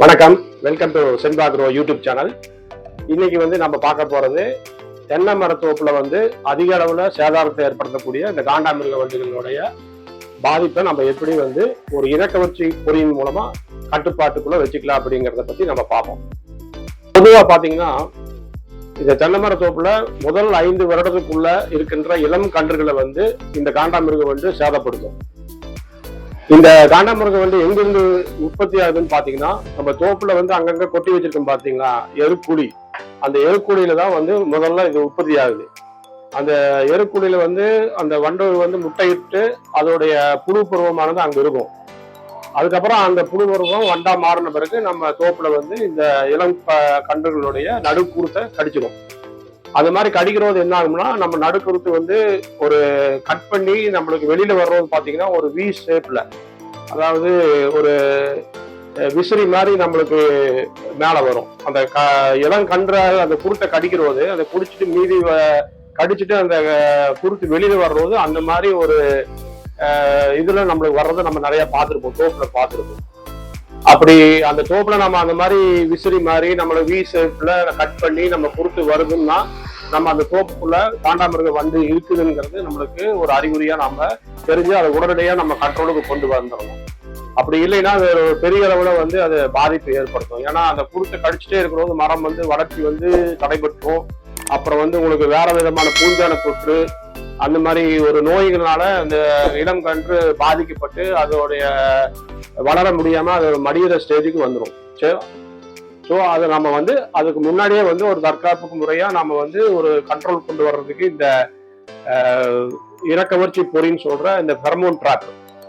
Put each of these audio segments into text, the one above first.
வணக்கம். Welcome to சென்பாக்ரோ YouTube channel இன்னைக்கு வந்து நம்ம பார்க்க போறது தென்னை மரத்தோப்புல வந்து அதிக அளவுல சேதாரத்தை ஏற்படுத்தக்கூடிய இந்த காண்டாமிருக வண்டிகளுடைய பாதிப்பை நம்ம எப்படி வந்து ஒரு இறக்கவர்ச்சி பொறியின் மூலமா கட்டுப்பாட்டுக்குள்ள வச்சுக்கலாம் அப்படிங்கிறத பத்தி நம்ம பார்ப்போம். பொதுவா பாத்தீங்கன்னா இந்த தென்னை மரத்தோப்புல முதல் ஐந்து வருடத்துக்குள்ள இருக்கின்ற இளம் கன்றுகளை வந்து இந்த காண்டாமிருக வந்து சேதப்படுத்தும். இந்த காண்டாமிருகம் வந்து எங்கிருந்து உற்பத்தி ஆகுதுன்னு பாத்தீங்கன்னா நம்ம தோப்புல வந்து அங்கங்க கொட்டி வச்சிருக்கோம் பாத்தீங்களா? எருக்குழி. அந்த எருக்குழியில தான் வந்து முதல்ல இது உற்பத்தி ஆகுது. அந்த எருக்குழியில வந்து அந்த வண்டோர் வந்து முட்டையிட்டு அதோடைய புழு பருவமானது அங்க இருக்கும். அதுக்கப்புறம் அந்த புழு பருவம் வண்டா மாறின பிறகு நம்ம தோப்புல வந்து இந்த இளம் ப- கன்றுகளுடைய நடுக்கூறுத்தை கடிச்சிடும் அது மாதிரி கடிக்கிறது என்ன ஆகும்னா நம்ம நடுக்குருத்து வந்து ஒரு கட் பண்ணி நம்மளுக்கு வெளியில வர்றது பாத்தீங்கன்னா ஒரு வி ஷேப்ல அதாவது ஒரு விசிறி மாதிரி நம்மளுக்கு மேல வரும். அந்த க இளம் கன்ற அந்த குருட்டை கடிக்கிறது அதை குடிச்சிட்டு மீதி வ- கடிச்சிட்டு அந்த குருத்து வெளியில வர்றது அந்த மாதிரி ஒரு அஹ், இதுல நம்மளுக்கு வர்றதை நம்ம நிறைய பார்த்துருப்போம். தோப்புல பார்த்துருப்போம். அப்படி அந்த தோப்புல நம்ம அந்த மாதிரி விசிறி மாதிரி நம்மள வி ஷேப்ல கட் பண்ணி நம்ம குருத்து வருதுன்னா நம்ம அந்த தோப்புக்குள்ள காண்டாமிருக வண்டு இருக்குதுங்கிறது நம்மளுக்கு ஒரு அறிகுறியா நாம தெரிஞ்சு அதை உடனடியா நம்ம கண்ட்ரோலுக்கு கொண்டு வந்துடணும். அப்படி இல்லைன்னா அது ஒரு பெரிய அளவுல வந்து அது பாதிப்பு ஏற்படுத்தும். ஏன்னா அந்த குருத்தை கடிச்சிட்டே இருக்கிறது மரம் வந்து வளர்ச்சி வந்து தடைபட்டுரும். அப்புறம் வந்து உங்களுக்கு வேற விதமான பூஞ்சான தொற்று அந்த மாதிரி ஒரு நோய்களால அந்த இளம் கன்று பாதிக்கப்பட்டு அதோடைய வளர முடியாம அது ஒரு மடியிற ஸ்டேஜுக்கு வந்துடும் சரி ஸோ அதை நம்ம வந்து அதுக்கு முன்னாடியே வந்து ஒரு தற்காப்புக்கு முறையா நம்ம வந்து ஒரு கண்ட்ரோல் கொண்டு வர்றதுக்கு இந்த இறக்கவர்ச்சி பொறின்னு சொல்ற இந்த ஃபெர்மோன் ட்ராப்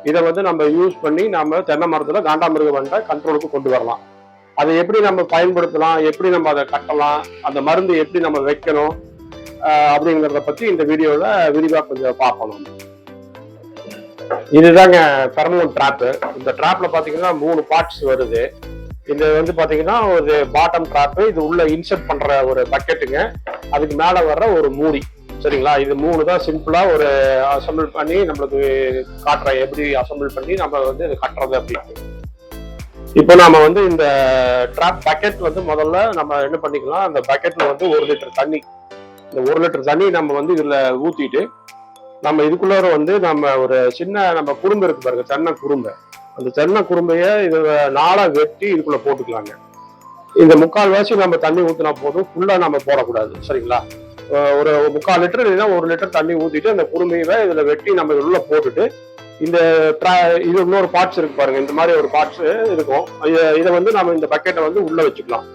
இதை வந்து நம்ம யூஸ் பண்ணி நம்ம தென்னை மரத்துல காண்டாமிருக வண்டை கண்ட்ரோலுக்கு கொண்டு வரலாம். அதை எப்படி நம்ம பயன்படுத்தலாம்? எப்படி நம்ம அதை கட்டலாம்? அந்த மருந்து எப்படி நம்ம வைக்கணும்? அப்படிங்கிறத பத்தி இந்த வீடியோவில் விரிவாக கொஞ்சம் பார்ப்போம். நம்ம. இதுதாங்க ஃபெர்மோன் ட்ராப்பு இந்த ட்ராப்ல பாத்தீங்கன்னா மூணு பார்ட்ஸ் வருது. இது வந்து பாத்தீங்கன்னா ஒரு பாட்டம் ட்ராப் இது உள்ள இன்சர்ட் பண்ற ஒரு பக்கெட்டுங்க அதுக்கு மேல வர்ற ஒரு மூடி. சரிங்களா? இது மூணு தான் சிம்பிளா ஒரு அசம்பிள் பண்ணி நம்மளுக்கு காட்டுற எப்படி அசம்பிள் பண்ணி நம்ம வந்து கட்டுறது அப்படின்னு. இப்போ நாம வந்து இந்த ட்ராப் பக்கெட் வந்து முதல்ல நம்ம என்ன பண்ணிக்கலாம் அந்த பக்கெட்ல வந்து ஒரு லிட்டர் தண்ணி. இந்த ஒரு லிட்டர் தண்ணி நம்ம வந்து இதுல ஊத்திட்டு நம்ம இதுக்குள்ளார வந்து நம்ம ஒரு சின்ன நம்ம குறும்பு இருக்கு பாருங்க தென்னை குறும்பை அந்த தென்னை குறும்பைய இதை நாளா வெட்டி இதுக்குள்ள போட்டுக்கலாங்க. இந்த முக்கால் வாசி நம்ம தண்ணி ஊற்றினா போதும் ஃபுல்லாக நம்ம போடக்கூடாது. சரிங்களா? ஒரு முக்கால் லிட்டர் இல்லைன்னா ஒரு லிட்டர் தண்ணி ஊற்றிட்டு அந்த குறுமையை இதில் வெட்டி நம்ம உள்ள போட்டுட்டு இந்த இது இன்னொரு பார்ட்ஸ் இருக்கு பாருங்க. இந்த மாதிரி ஒரு பார்ட்ஸ் இருக்கும். இதை வந்து நம்ம இந்த பக்கெட்டை வந்து உள்ள வச்சுக்கலாம்.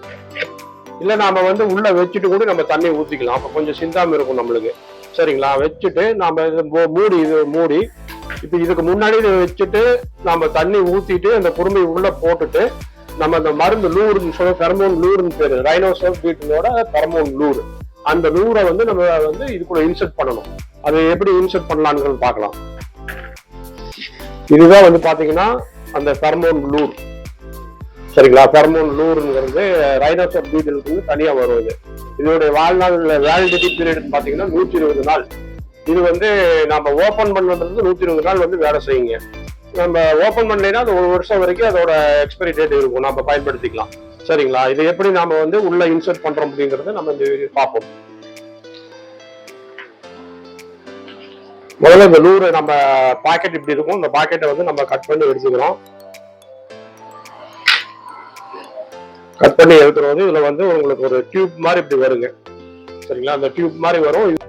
இல்லை நாம வந்து உள்ள வச்சுட்டு கூட நம்ம தண்ணி ஊற்றிக்கலாம் அப்போ கொஞ்சம் சிந்தாமல் இருக்கும் நம்மளுக்கு. சரிங்களா? வச்சுட்டு நாம இது மூடி இது மூடி இப்ப இதுக்கு முன்னாடி இதை வச்சுட்டு நம்ம தண்ணி ஊத்திட்டு அந்த குருமை உள்ள போட்டுட்டு நம்ம அந்த மருந்து லூர்னு சொல்ல பெரமோன் லூர்னு பேரு ரைனோசோல் பீட்டினோட பெரமோன் லூர். அந்த லூரை வந்து நம்ம வந்து இதுக்குள்ள இன்சர்ட் பண்ணணும். அது எப்படி இன்சர்ட் பண்ணலான்னு பார்க்கலாம். இதுதான் வந்து பாத்தீங்கன்னா அந்த பெர்மோன் லூர். சரிங்களா? பெர்மோன் லூருங்கிறது ரைனோசோர் பீட்டிலுக்கு வந்து தனியா வரும் இது. இதோடைய வாழ்நாள் வேலிடிட்டி பீரியட் பாத்தீங்கன்னா நூற்றி இருபது நாள். இது வந்து நம்ம ஓபன் பண்ணுறது நூத்தி இருபது நாள் வந்து வேலை செய்யுங்க. நம்ம ஓபன் பண்ணலைன்னா அது ஒரு வருஷம் வரைக்கும் அதோட எக்ஸ்பைரி டேட் இருக்கும். நம்ம பயன்படுத்திக்கலாம். சரிங்களா? இது எப்படி நாம வந்து உள்ள இன்சர்ட் பண்றோம் அப்படிங்கறத நம்ம இந்த பார்ப்போம். முதல்ல இந்த நூறு நம்ம பாக்கெட் இப்படி இருக்கும். இந்த பாக்கெட்டை வந்து நம்ம கட் பண்ணி எடுத்துக்கிறோம். கட் பண்ணி எடுக்கிறது இதுல வந்து உங்களுக்கு ஒரு டியூப் மாதிரி இப்படி வருங்க. சரிங்களா? அந்த டியூப் மாதிரி வரும்.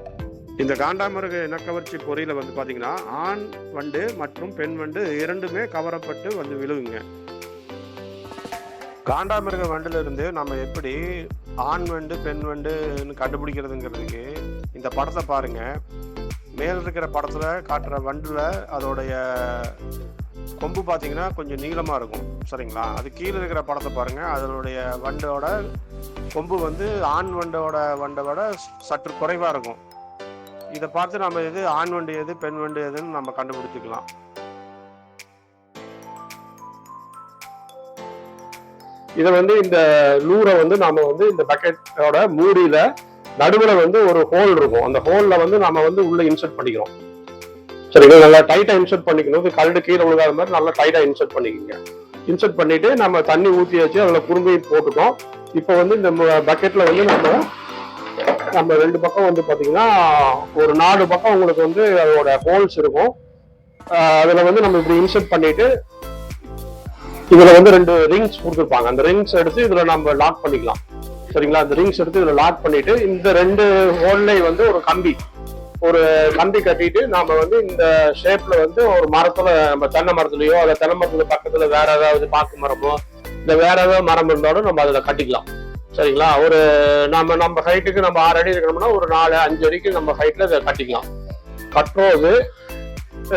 இந்த காண்டாமிருக இனக்கவர்ச்சி பொறியில் வந்து பார்த்தீங்கன்னா ஆண் வண்டு மற்றும் பெண் வண்டு இரண்டுமே கவரப்பட்டு வந்து விழுகுங்க. காண்டாமிருக வண்டிலிருந்து நம்ம எப்படி ஆண் வண்டு பெண் வண்டுன்னு கண்டுபிடிக்கிறதுங்கிறதுக்கு இந்த படத்தை பாருங்க. மேல இருக்கிற படத்தில் காட்டுற வண்டில் அதோடைய கொம்பு பார்த்தீங்கன்னா கொஞ்சம் நீளமாக இருக்கும். சரிங்களா? அது கீழே இருக்கிற படத்தை பாருங்கள் அதனுடைய வண்டோட கொம்பு வந்து ஆண் வண்டோட வண்டை விட சற்று குறைவாக இருக்கும். இதை பார்த்து நம்ம எது ஆண் வண்டு எது பெண் வண்டு எதுன்னு நம்ம கண்டுபிடிச்சிக்கலாம். இதை வந்து இந்த லூரை வந்து நாம வந்து இந்த பக்கெட்டோட மூடியில நடுவில் வந்து ஒரு ஹோல் இருக்கும். அந்த ஹோல்ல வந்து நம்ம வந்து உள்ள இன்சர்ட் பண்ணிக்கிறோம். சரிங்களா நல்லா டைட்டா இன்சர்ட் பண்ணிக்கணும். இது கரடு கீழே விழுகாத மாதிரி நல்லா டைட்டா இன்சர்ட் பண்ணிக்கோங்க. இன்சர்ட் பண்ணிட்டு நம்ம தண்ணி ஊற்றி வச்சு அதில் குறும்பையும் போட்டுட்டோம். இப்போ வந்து இந்த பக்கெட்ல வந்து நம்ம நம்ம ரெண்டு பக்கம் வந்து பார்த்தீங்கன்னா ஒரு நாலு பக்கம் உங்களுக்கு வந்து அதோட ஹோல்ஸ் இருக்கும். அதில் வந்து நம்ம இப்படி இன்செர்ட் பண்ணிட்டு இதில் வந்து ரெண்டு ரிங்ஸ் கொடுத்துருப்பாங்க. அந்த ரிங்ஸ் எடுத்து இதில் நம்ம லாக் பண்ணிக்கலாம். சரிங்களா? அந்த ரிங்ஸ் எடுத்து இதில் லாக் பண்ணிட்டு இந்த ரெண்டு ஹோல்லையும் வந்து ஒரு கம்பி ஒரு கம்பி கட்டிட்டு நாம வந்து இந்த ஷேப்ல வந்து ஒரு மரத்துல நம்ம தென்னை மரத்துலயோ அல்ல தென்னை மரத்துல பக்கத்துல வேற ஏதாவது பாக்கு மரமோ இல்ல வேற ஏதாவது மரம் இருந்தாலும் நம்ம அதுல கட்டிக்கலாம். சரிங்களா? ஒரு நம்ம நம்ம ஹைட்டுக்கு நம்ம ஆறு அடி இருக்கணும்னா ஒரு நாலு அஞ்சு அடிக்கு நம்ம ஹைட்ல இதை கட்டிக்கலாம். கட்டுறது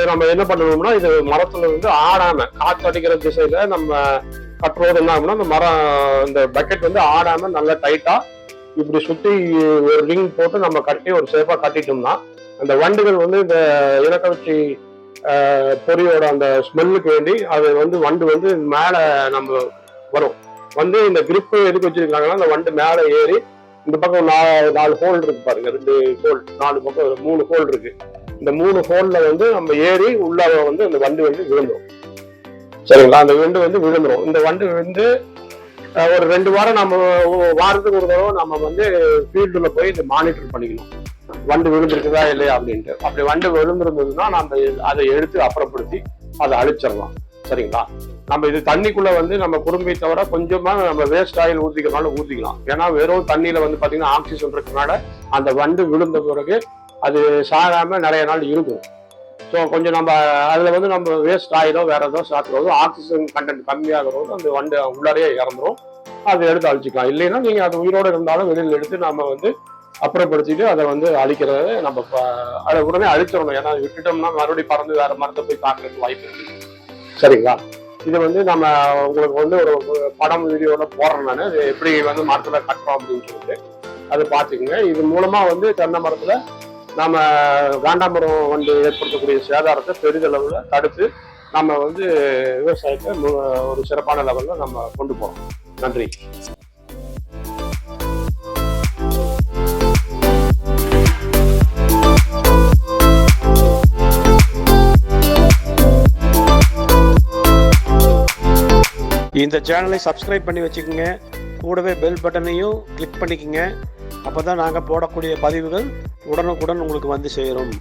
நம்ம என்ன பண்ணணும்னா இது மரத்துல வந்து ஆடாம காற்று அடிக்கிற திசையில நம்ம கட்டுறது என்ன ஆகும்னா இந்த மரம் இந்த பக்கெட் வந்து ஆடாம நல்லா டைட்டா இப்படி சுத்தி ஒரு ரிங் போட்டு நம்ம கட்டி ஒரு சேஃபா கட்டிட்டோம்னா அந்த வண்டுகள் வந்து இந்த இலக்கவச்சி பொரியோட அந்த ஸ்மெல்லுக்கு வேண்டி அது வந்து வண்டு வந்து மேல நம்ம வரும். வந்து இந்த கிரிப் எதுக்கு வச்சிருக்காங்கன்னா அந்த வண்டு மேல ஏறி இந்த பக்கம் நாலு நாலு ஹோல் இருக்கு பாருங்க. ரெண்டு ஹோல் நாலு பக்கம் மூணு ஹோல் இருக்கு. இந்த மூணு ஹோல்ல வந்து நம்ம ஏறி உள்ள வந்து அந்த வண்டு வந்து விழுந்துடும் சரிங்களா? அந்த வண்டு வந்து விழுந்துரும். இந்த வண்டு வந்து ஒரு ரெண்டு வாரம் நம்ம வாரத்துக்கு ஒரு தடவை நம்ம வந்து ஃபீல்டுல போய் இந்த மானிட்டர் பண்ணிக்கணும். வண்டு விழுந்திருக்குதா இல்லையா அப்படின்ட்டு. அப்படி வண்டு விழுந்திருந்ததுன்னா நம்ம அதை எடுத்து அப்புறப்படுத்தி அதை அழிச்சிடலாம். சரிங்களா? நம்ம இது தண்ணிக்குள்ள வந்து நம்ம குடும்பத்தை தவிர கொஞ்சமா நம்ம வேஸ்ட் ஆயில் ஊத்திக்கிறனால ஊத்திக்கலாம். ஏன்னா வெறும் தண்ணியில வந்து பாத்தீங்கன்னா ஆக்சிஜன் இருக்கனால அந்த வண்டு விழுந்த பிறகு அது சாகாம நிறைய நாள் இருக்கும். ஸோ கொஞ்சம் நம்ம அதில் வந்து நம்ம வேஸ்ட் ஆயிலோ வேற ஏதோ சாப்பிட்றதோ ஆக்சிஜன் கண்டென்ட் கம்மியாகிறதோ அந்த வண்டு உள்ளாரையே இறந்துரும். அதை எடுத்து அழிச்சிக்கலாம். இல்லைன்னா நீங்கள் அது உயிரோடு இருந்தாலும் வெளியில் எடுத்து நம்ம வந்து அப்புறப்படுத்திட்டு அதை வந்து அழிக்கிறத நம்ம அதை உடனே அழிச்சிடணும். ஏன்னா விட்டுட்டோம்னா மறுபடியும் பறந்து வேற மரத்தை போய் பார்க்கறதுக்கு வாய்ப்பு இருக்கு. சரிங்களா? இது வந்து நம்ம உங்களுக்கு வந்து ஒரு படம் வீடியோல போடுறேன் நான். இது எப்படி வந்து மரத்துல கட்டுறோம் அப்படின்னு சொல்லிட்டு அது பார்த்துக்குங்க. இது மூலமா வந்து தென்னை மரத்துல நம்ம காண்டாமரம் வந்து ஏற்படுத்தக்கூடிய சேதாரத்தை பெரிதளவில் தடுத்து நம்ம வந்து விவசாயத்தை மு- ஒரு சிறப்பான லெவலில் நம்ம கொண்டு போகிறோம் நன்றி. இந்த சேனலை சப்ஸ்கிரைப் பண்ணி வச்சுக்கோங்க. கூடவே பெல் பட்டனையும் கிளிக் பண்ணிக்கோங்க. அப்போ தான் நாங்கள் போடக்கூடிய பதிவுகள் உடனுக்குடன் உங்களுக்கு வந்து சேரும்.